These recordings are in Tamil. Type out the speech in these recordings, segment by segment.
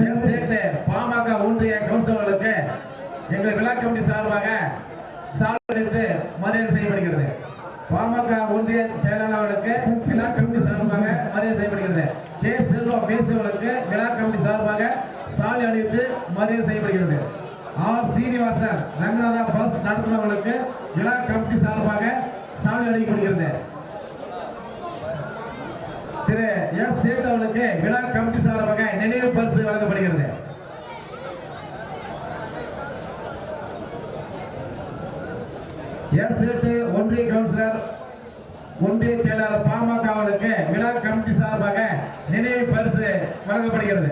எஸ் பாமக ஒன்றிய கவுன்சிலர்களுக்கு எங்கள் விழா கமிட்டி சார்பாக சார்பளித்து மரியாதை செய்யப்படுகிறது. பாமக ஒன்றிய செயலாளர்களுக்கு விழா கமிட்டி சார்பாக மரியாதை செய்யப்படுகிறது. கே. செல்வம் பேசியவர்களுக்கு விழா கமிட்டி சார்பாக சாலை அணிவித்து மரியாதை செய்யப்படுகிறது. ஆர். சீனிவாசன் ரங்கநாதா பஸ் நடத்துனவர்களுக்கு விழா கமிட்டி சார்பாக சாலை அணிவிக்கப்படுகிறது. திரு எஸ் சேட் அவர்களுக்கு விழா கமிட்டி சார்பாக நினைவு பரிசு வழங்கப்படுகிறது. எஸ் சேட்டு ஒன்றிய கவுன்சிலர் ஒன்றிய செயலாளர் பாமக அவர்களுக்கு விழா கமிட்டி சார்பாக நினைவு பரிசு வழங்கப்படுகிறது.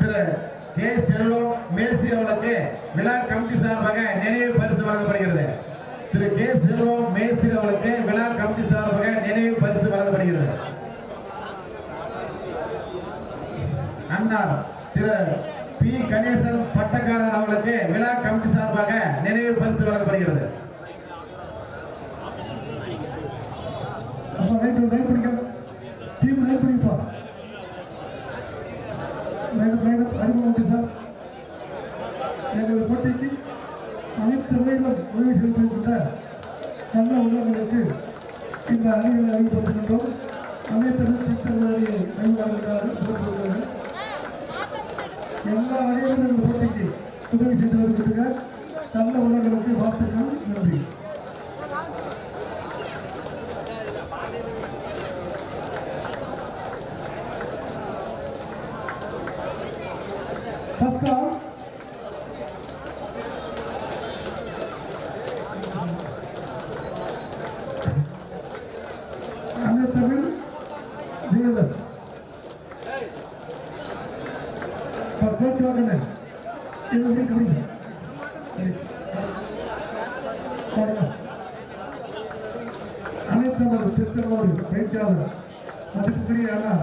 திரு கே செல்வம் மேஸ்திரி அவர்களுக்கு விழா கமிட்டி சார்பாக நினைவு பரிசு வழங்கப்படுகிறது. திரு கே செல்வம் மேஸ்திரி அவர்களுக்கு விழா கமிட்டி சார்பாக நினைவு பரிசு வழங்கப்படுகிறது. அண்ணார் திரு பி. கணேசன் பட்டக்காரர் அவர்களுக்கு விழா கமிட்டி சார்பாக நினைவு பரிசு வழங்கப்படுகிறது. அறிவியலை அறிவிக்கப்பட்டுகின்றோம் அனைத்து டீச்சர்களுடைய அறிவியலாளர்கள் சிறப்பு எல்லா வகையிலும் இந்த போட்டிக்கு உதவி செய்து வருகின்ற நல்ல உள்ளங்களுக்கு வாழ்த்துக்கள் நன்றி Pascal. அண்ணன் தமிழ் ஜெயலஸ் கோச் வாங்கினேன் இது எப்படி கவனிங்க அனைத்தமிழ் திருச்செங்கோடு பேச்சாளர் மதிப்புக்குரிய அண்ணா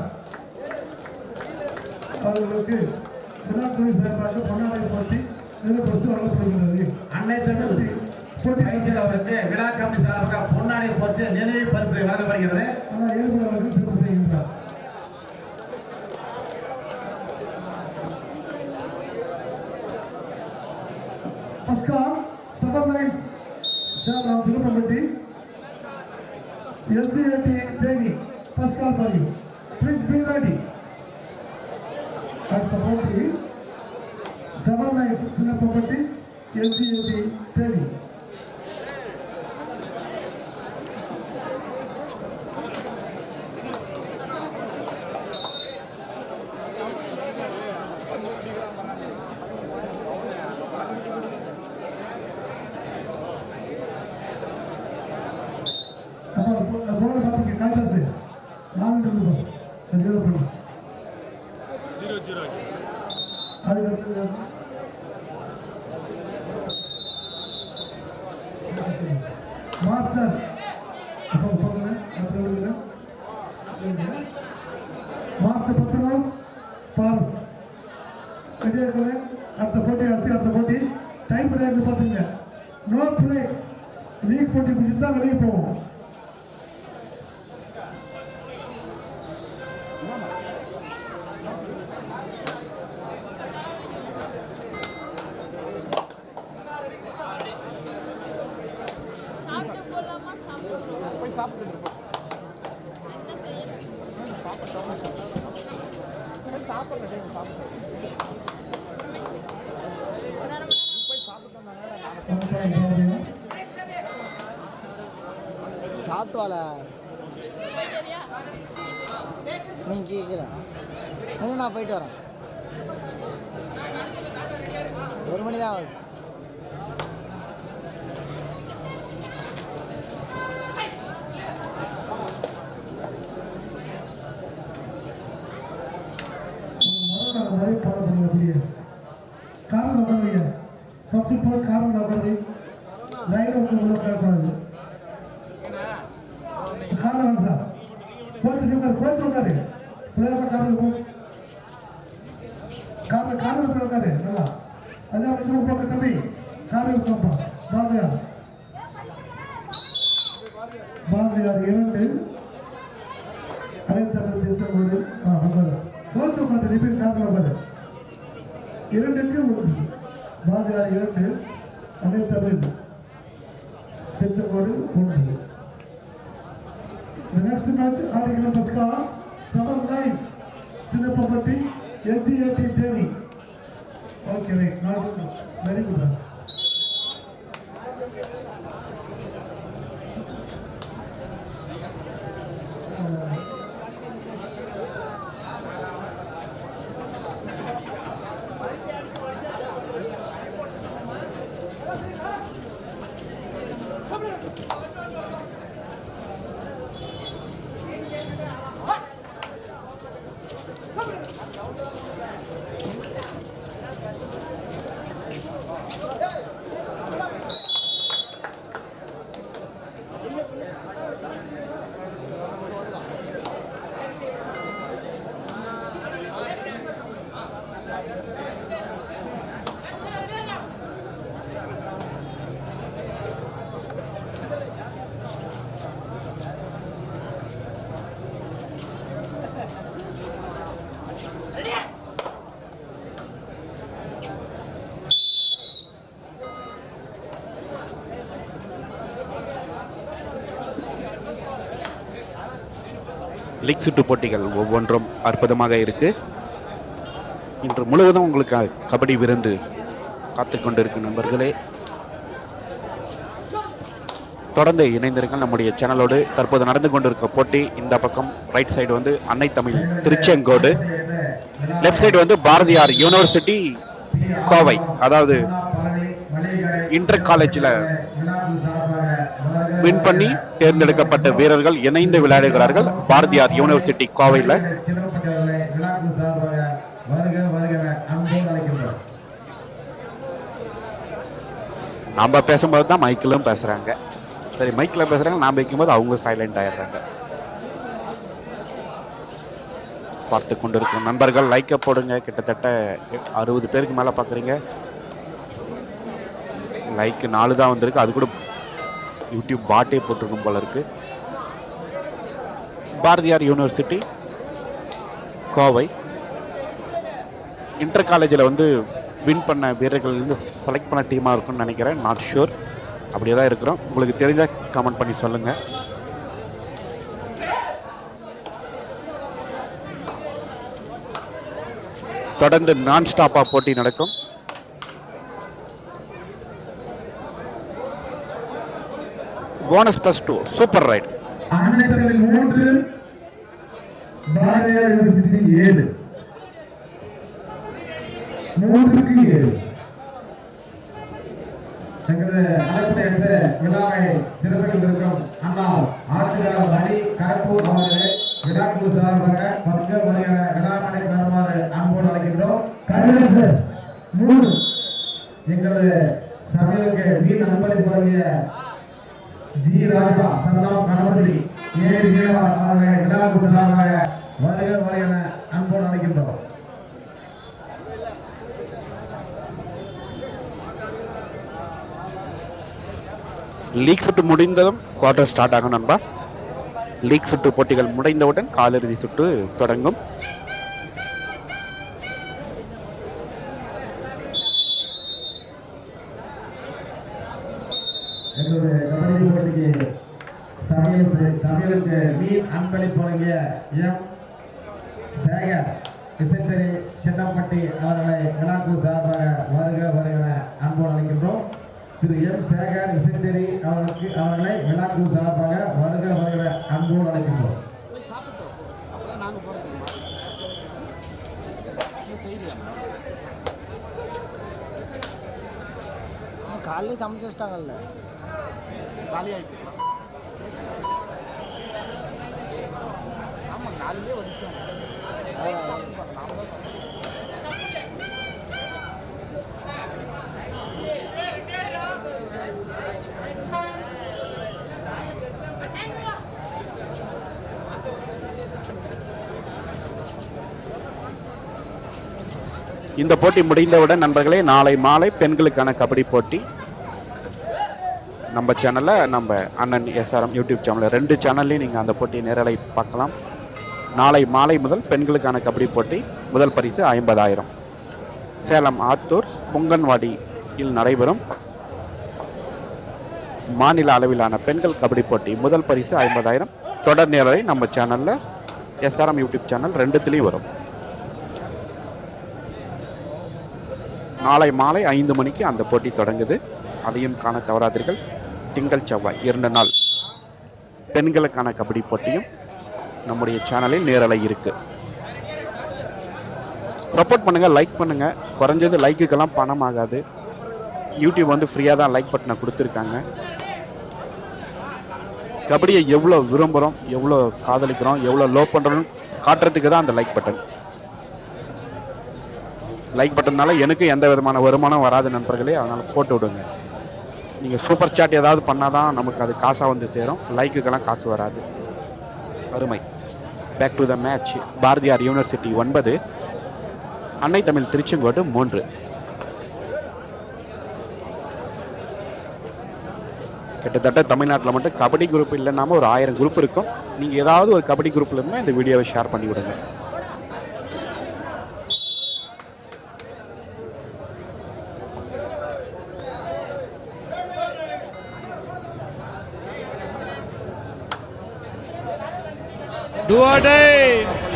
அவர்களுக்கு விழாக்குழு சார்பாக பொன்னாடை போட்டி நிலப்பரிசு வழங்கப்படுகிறது அன்னை தமிழ் பயிற்சியர் அவருக்கு விழா கமிட்டி சார்பாக பொன்னாடை பொறுத்து நினைவு பரிசு வழங்கப்படுகிறது ஆனால் ஏழுமலை அவர்கள் சிறப்பு செய்கின்றார் அஸ்கா செவன் நைன்ஸ் சார் நாம் சிலம்பட்டி எஸ்டிஏடி தேனி பஸ்கால் பதிவு Martin. ஒரு மணி தான் ஆகுது. காரணம் காரணம் The next match, Article Pascal, seven lines to the property, 80 80 Delhi. Okay, right, not enough. Very good. League சுற்று போட்டிகள் ஒவ்வொன்றும் அற்புதமாக இருக்கு. இன்று முழுவதும் உங்களுக்கு கபடி விருந்து காத்துக்கொண்டிருக்கும் நண்பர்களே. தொடர்ந்து இணைந்திருங்கள் நம்முடைய சேனலோடு. தற்போது நடந்து கொண்டிருக்க போட்டி இந்த பக்கம் ரைட் சைடு வந்து அன்னை தமிழ் திருச்செங்கோடு. லெஃப்ட் சைடு வந்து பாரதியார் யூனிவர்சிட்டி கோவை. அதாவது இன்டர் காலேஜில் வின் பண்ணி தேர்ந்தெடுக்கப்பட்ட வீரர்கள் இணைந்து விளையாடுகிறார்கள். பாரதியார் யூனிவர்சிட்டி கோவையில். சின்னப்பட்டி நம்ம பேசும்போது தான் மைக்கிலும் பேசுகிறாங்க சரி மைக்கில் பேசுகிறாங்க நாம் வைக்கும்போது அவங்க சைலண்ட் ஆயிடுறாங்க. பார்த்து கொண்டிருக்கும் நண்பர்கள் லைக்கை போடுங்க. கிட்டத்தட்ட அறுபது பேருக்கு மேலே பார்க்குறீங்க லைக்கு நாலு தான் வந்திருக்கு. அது கூட யூடியூப் பாட்டே போட்டிருக்கும் போல இருக்கு. பாரதியார் யூனிவர்சிட்டி கோவை. இன்டர் காலேஜில் வந்து வின் பண்ண வீரர்கள் வந்து செலக்ட் பண்ண டீமாக இருக்கும்னு நினைக்கிறேன். நாட் ஷூர் அப்படியே தான் இருக்கிறோம். உங்களுக்கு தெரிஞ்சால் கமெண்ட் பண்ணி சொல்லுங்கள் தொடர்ந்து நான் ஸ்டாப்பாக போட்டி நடக்கும். Bonus plus two super right மூன்று பாரதியார் யூனிவர்சிட்டி ஏழு. மூன்று ஏழு தங்களது அழைப்பினை எடுத்து விழாவை சிறப்பிக்க வந்திருக்கும் அண்ணா ஆட்சியாளர் மணி கரப்பூர் அவர்களே விழாக்குழு சார்பாக பக்க வருகிற விழாமனை தருமாறு அன்போடு அழைக்கின்றோம் கடைசி மூணு எங்களது சமையலுக்கு மீன் அன்பளிப்பு வழங்கிய ஜி ராஜா சரணம் கணபதி ஏ விஜயவா அவர்களை விழாவுக்கு சார்பாக வருக வருக என அன்போடு அழைக்கின்றோம் லீக் சுற்று முடிந்ததும் குவார்டர் ஸ்டார்ட் ஆகும் நண்பா. லீக் சுற்று போட்டிகள் முடிந்தவுடன் காலிறுதி சுற்று தொடங்கும். சமையலுக்கு மீன் அன்பளிப்பு வழங்கிய எம். சேகர் விசைத்தறி சின்னப்பட்டி அவர்களை விழாக்குழு சார்பாக வருக வருகிற அன்போடு அழைக்கின்றோம். திரு எம் சேகர் விசைத்தறி அவர்களுக்கு அவர்களை விழாக்குழு சார்பாக வருக வருகிற அன்போடு அழைக்கின்றோம். காலையில் சமைச்சு வச்சிட்டாங்கல்ல. காலி ஆமாம் காலையிலே வந்துட்டாங்க இந்த போட்டி முடிந்தவுடன் நண்பர்களே நாளை மாலை பெண்களுக்கான கபடி போட்டி. நம்ம சேனலில் நம்ம அண்ணன் எஸ்ஆர்எம் யூடியூப் சேனலில் ரெண்டு சேனல்லையும் நீங்கள் அந்த போட்டியை நேரலை பார்க்கலாம். நாளை மாலை முதல் பெண்களுக்கான கபடி போட்டி முதல் பரிசு ஐம்பதாயிரம். சேலம் ஆத்தூர் பொங்கன்வாடியில் நடைபெறும். மாநில அளவிலான பெண்கள் கபடி போட்டி முதல் பரிசு ஐம்பதாயிரம். தொடர் நேரலை நம்ம சேனலில் எஸ்ஆர்எம் யூடியூப் சேனல் ரெண்டுத்துலேயும் வரும். நாளை மாலை ஐந்து மணிக்கு அந்த போட்டி தொடங்குது. அதையும் காண தவறாதீர்கள். திங்கள் செவ்வாய் இரண்டு நாள். பெண்களுக்கான கபடி போட்டியும் நம்முடைய சேனலில் நேரலை இருக்குது சப்போர்ட் பண்ணுங்கள் லைக் பண்ணுங்கள் குறைஞ்சது லைக்குக்கெல்லாம் பணம் ஆகாது யூடியூப் வந்து ஃப்ரீயாக தான் லைக் பட்டனை கொடுத்துருக்காங்க. கபடியை எவ்வளோ விரும்புகிறோம் எவ்வளோ காதலிக்கிறோம் எவ்வளோ லோ பண்ணுறோம் காட்டுறதுக்கு தான் அந்த லைக் பட்டன் லைக் பட்டனால எனக்கு எந்த விதமான வருமானம் வராது நண்பர்களே. அதனால் போட்டு விடுங்க. நீங்கள் சூப்பர் சாட் ஏதாவது பண்ணால் தான் நமக்கு அது காசாக வந்து சேரும். லைக்குக்கெல்லாம் காசு வராது. அருமை. Back to the match Bharathiar university ஒன்பது. அன்னை தமிழ் திருச்செங்கோடு மூன்று. கிட்டத்தட்ட தமிழ்நாட்டில் மட்டும் கபடி குரூப் இல்லைனாம ஒரு ஆயிரம் குரூப் இருக்கும். நீங்கள் ஏதாவது ஒரு கபடி குரூப்பில் இருந்தால் இந்த வீடியோவை ஷேர் பண்ணி விடுங்க Do our day.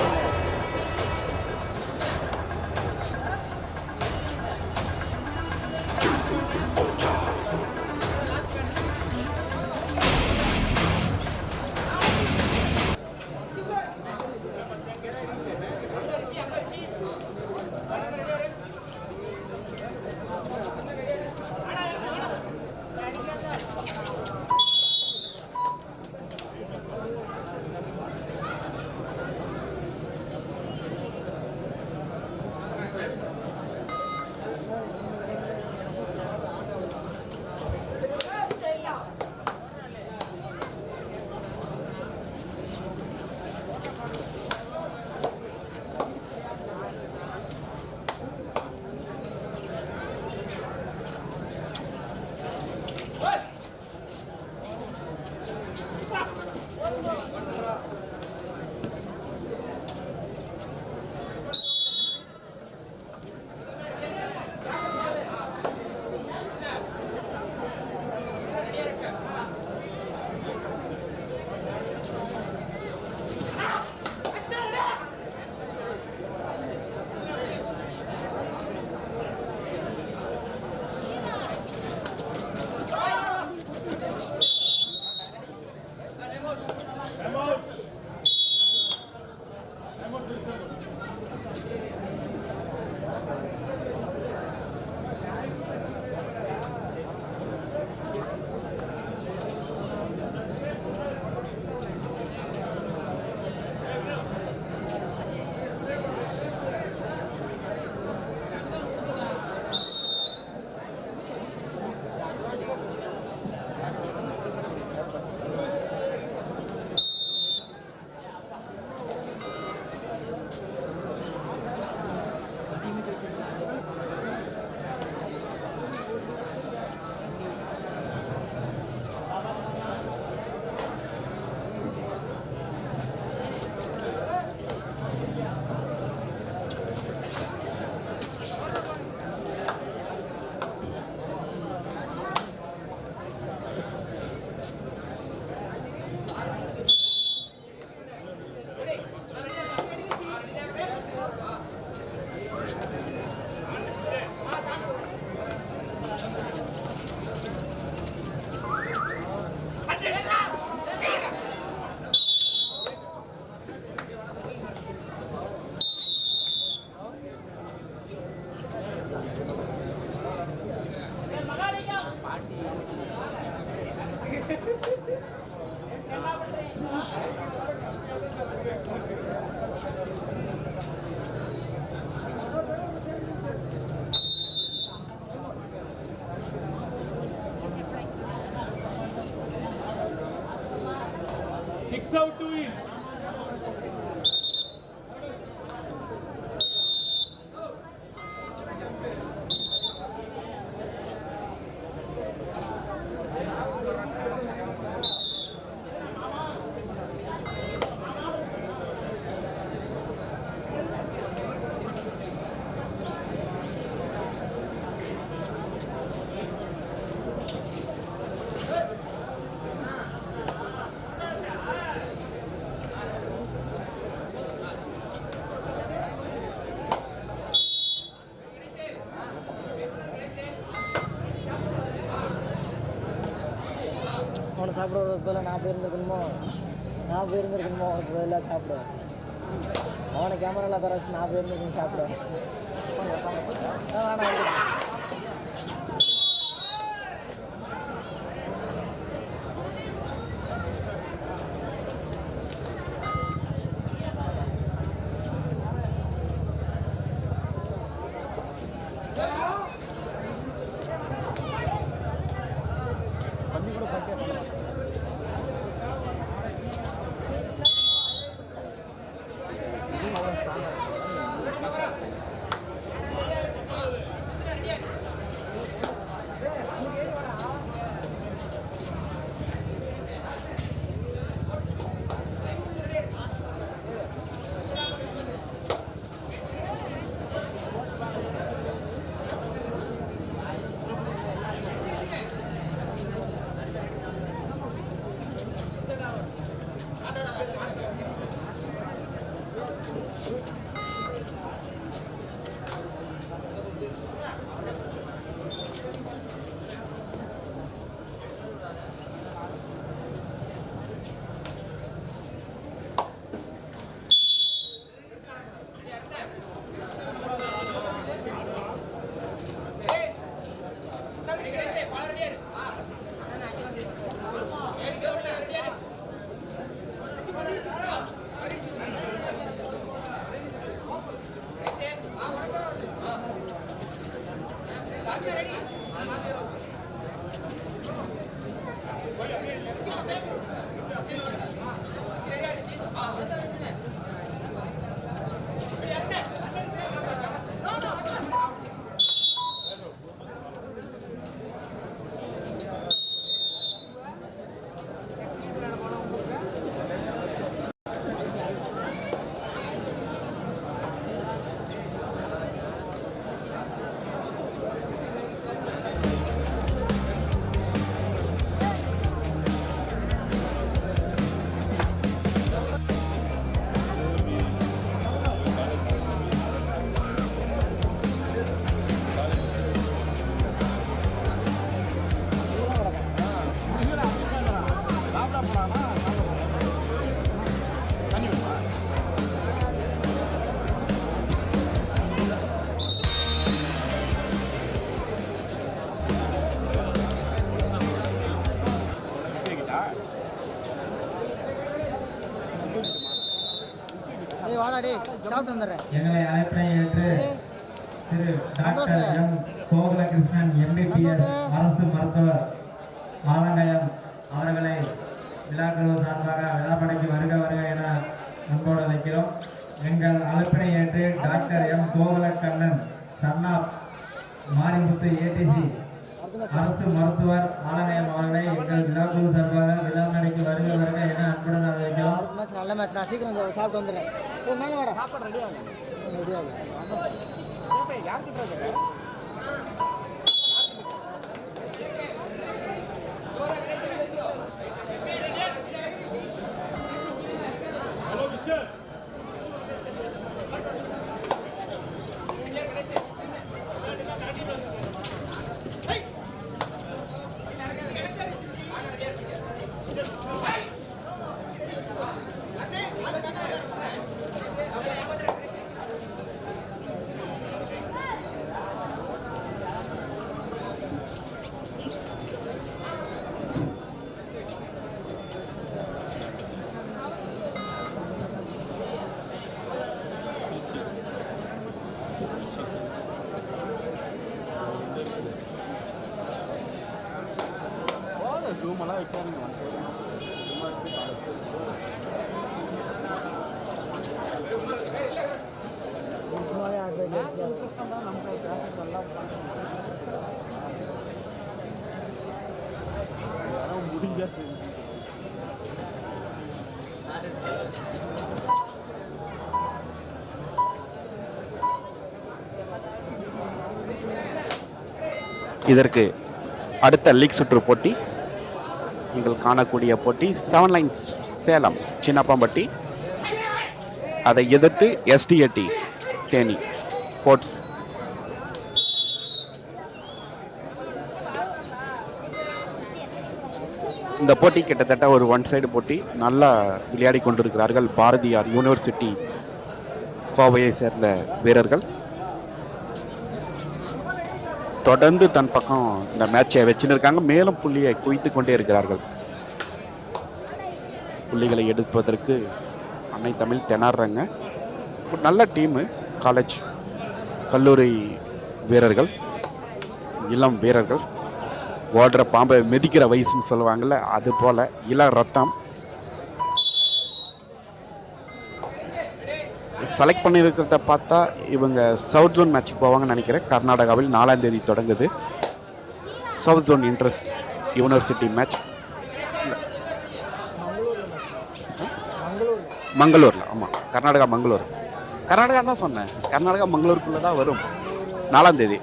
சாப்பிட்றதுக்கு பதிலாக நான் போயிருந்துருக்கணுமோ நான் போயிருந்துருக்கணுமோ அவனுக்கு பதிலாக சாப்பிடுவேன் அவனை கேமராவில் தர வச்சு நான் போயிருந்துருக்கணும் சாப்பிடுவேன் ஆ, வேணாம் சாப்பிட்டு வந்துடுறேன். எங்களை அழைப்பினை ஏற்று திரு டாக்டர் எம் கோகுலகிருஷ்ணன் எம்பிபிஎஸ் அரசு மருத்துவர் ஆலங்கயம் அவர்களை விழாக்குழு சார்பாக விழாப்படைக்கு வருக வருக என அன்போடு அழைக்கிறோம். எங்கள் அழைப்பினை ஏற்று டாக்டர் எம் கோகுலக்கண்ணன் சன்னாப் மாரிமுத்து ஏடிசி அரசு மருத்துவர் ஆலங்கயம் அவர்களை எங்கள் விழாக்குழு சார்பாக விழாப்படைக்கு வருக வருக என அன்புடன் அழைக்கிறோம் மேட்ச் நல்ல மேட்ச் நான் சீக்கிரம் சாப்பிட்டு வந்துடுறேன். சாப்பாடு இதற்கு அடுத்த லீக் சுற்று போட்டி நீங்கள் காணக்கூடிய போட்டி செவன் லைன்ஸ் சேலம் சின்னப்பாம்பட்டி. அதை எதிர்த்து எஸ்டிஎடி தேனி ஸ்போர்ட்ஸ். இந்த போட்டி கிட்டத்தட்ட ஒரு ஒன் சைடு போட்டி. நல்லா விளையாடி கொண்டிருக்கிறார்கள் பாரதியார் யூனிவர்சிட்டி கோவையை சேர்ந்த வீரர்கள். தொடர்ந்து தன் பக்கம் இந்த மேட்சை வச்சுன்னு இருக்காங்க மேலும் புள்ளியை குவித்து கொண்டே இருக்கிறார்கள். புள்ளிகளை எடுப்பதற்கு அன்னை தமிழ் திணறாங்க ஒரு நல்ல டீமு காலேஜ் கல்லூரி வீரர்கள் இளம் வீரர்கள். ஓடுற பாம்பை மிதிக்கிற வயசுன்னு சொல்லுவாங்கள்ல அது போல் இளம் ரத்தம் செலக்ட் பண்ணியிருக்கிறத பார்த்தா இவங்க சவுத் ஜோன் மேட்ச்சுக்கு போவாங்கன்னு நினைக்கிறேன். கர்நாடகாவில் நாலாம் தேதி தொடங்குது. South zone inter university match மங்களூரில் ஆமாம் கர்நாடகா மங்களூர். கர்நாடகா தான் சொன்னேன். கர்நாடகா மங்களூருக்குள்ளே தான் வரும். நாலாம் தேதி.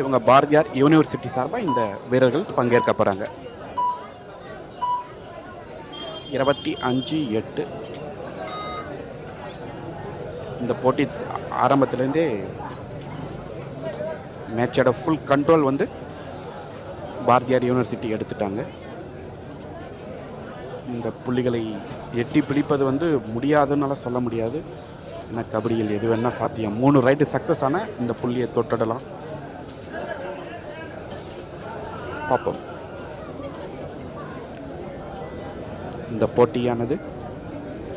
இவங்க பாரதியார் யூனிவர்சிட்டி சார்பாக இந்த வீரர்கள் பங்கேற்க போகிறாங்க இருபத்தி அஞ்சு எட்டு. இந்த போட்டி ஆரம்பத்துலேருந்தே மேட்சோட ஃபுல் கண்ட்ரோல் வந்து பாரதியார் யூனிவர்சிட்டி எடுத்துட்டாங்க. இந்த புள்ளிகளை எட்டி பிடிப்பது வந்து முடியாதுன்னால சொல்ல முடியாது. ஏன்னா கபடியில் எது வேணால் சாத்தியம். மூணு ரைட்டு சக்ஸஸ் ஆனால் இந்த புள்ளியை தொட்டிடலாம். பார்ப்போம். இந்த போட்டியானது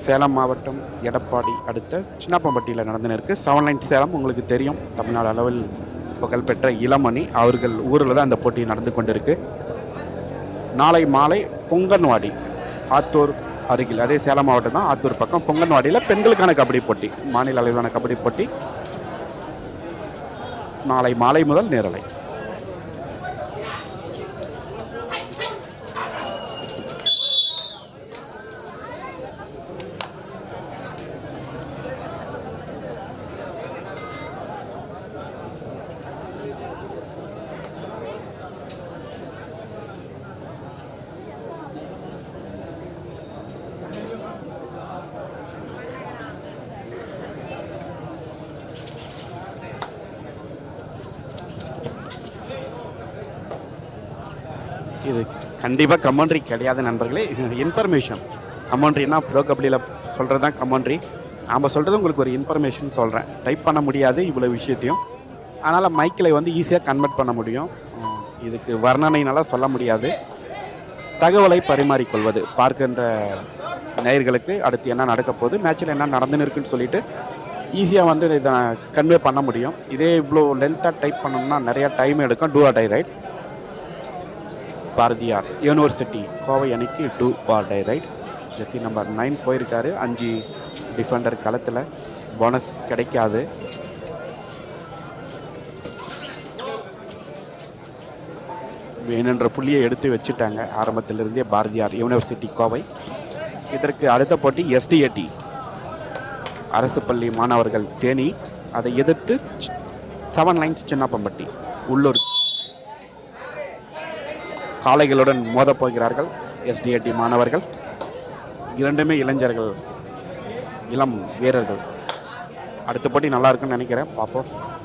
சேலம் மாவட்டம் எடப்பாடி அடுத்த சின்னப்பம்பட்டியில் நடந்துன்னு இருக்கு செவன் லைன் சேலம் உங்களுக்கு தெரியும். தமிழ்நாடு அளவில் புகழ்பெற்ற இளமணி அவர்கள் ஊரில் தான் இந்த போட்டி நடந்து கொண்டிருக்கு. நாளை மாலை பொங்கன்வாடி ஆத்தூர் அருகில் அதே சேலம் மாவட்டம் தான் ஆத்தூர் பக்கம் பொங்கன்வாடியில் பெண்களுக்கான கபடி போட்டி மாநில அளவிலான கபடி போட்டி. நாளை மாலை முதல் நேரலை. இது கண்டிப்பாக கமெண்ட்ரி கிடையாது நண்பர்களே. இன்ஃபர்மேஷன் கமெண்ட்ரினா ப்ரோ கபடியில் சொல்கிறது தான் கமெண்ட்ரி நாம் சொல்கிறது உங்களுக்கு ஒரு இன்ஃபர்மேஷன் சொல்கிறேன் டைப் பண்ண முடியாது இவ்வளோ விஷயத்தையும். அதனால் மைக்கில் வந்து ஈஸியாக கன்வெர்ட் பண்ண முடியும். இதுக்கு வர்ணனைனால சொல்ல முடியாது. தகவலை பரிமாறிக்கொள்வது. பார்க்கின்ற நேயர்களுக்கு அடுத்து என்ன நடக்க போகுது மேட்ச்சில் என்ன நடந்துன்னு இருக்குன்னு சொல்லிட்டு ஈஸியாக வந்து இதை கன்வே பண்ண முடியும். இதே இவ்வளோ லென்த்தாக டைப் பண்ணணும்னா நிறையா டைம் எடுக்கும். Two or die right Bharathiar university Kovai அணிக்கு டூ பார் tie right jersey number nine போயிருக்காரு. அஞ்சு டிஃபெண்டர் களத்தில் போனஸ் கிடைக்காது. வேணுன்ற புள்ளியை எடுத்து வச்சுட்டாங்க. ஆரம்பத்திலிருந்தே பாரதியார் யூனிவர்சிட்டி கோவை. இதற்கு அடுத்த போட்டி எஸ்டிஏடி அரசு பள்ளி மாணவர்கள் தேனி. அதை எதிர்த்து செவன் லைன்ஸ் சின்னப்பம்பட்டி உள்ளூர் காளைகளுடன் மோதப் போகிறார்கள் மாணவர்கள். இரண்டுமே இளைஞர்கள். இளம் வீரர்கள். அடுத்த போட்டி நல்லா இருக்குன்னு நினைக்கிறேன். பார்ப்போம்.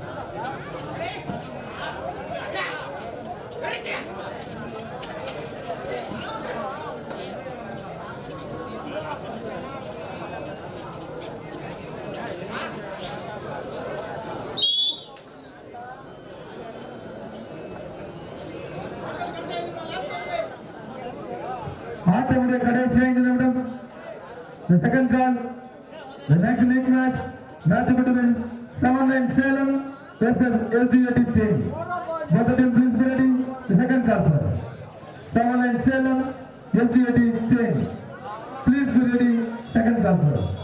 against LG18 team. Both team please be ready. The second carpet. Someone and Salem, LG18. Please be ready. Second carpet.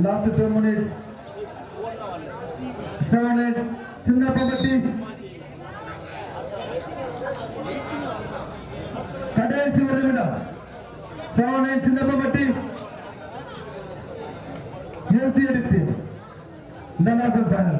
last two minutes. Solid. Chinna Pagati. കടേശി ഒരു വിട സോണേ ചിന്നപ്പ പട്ടി ഉയർത്തിയെടുത്ത് ഫൈനൽ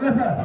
plaza.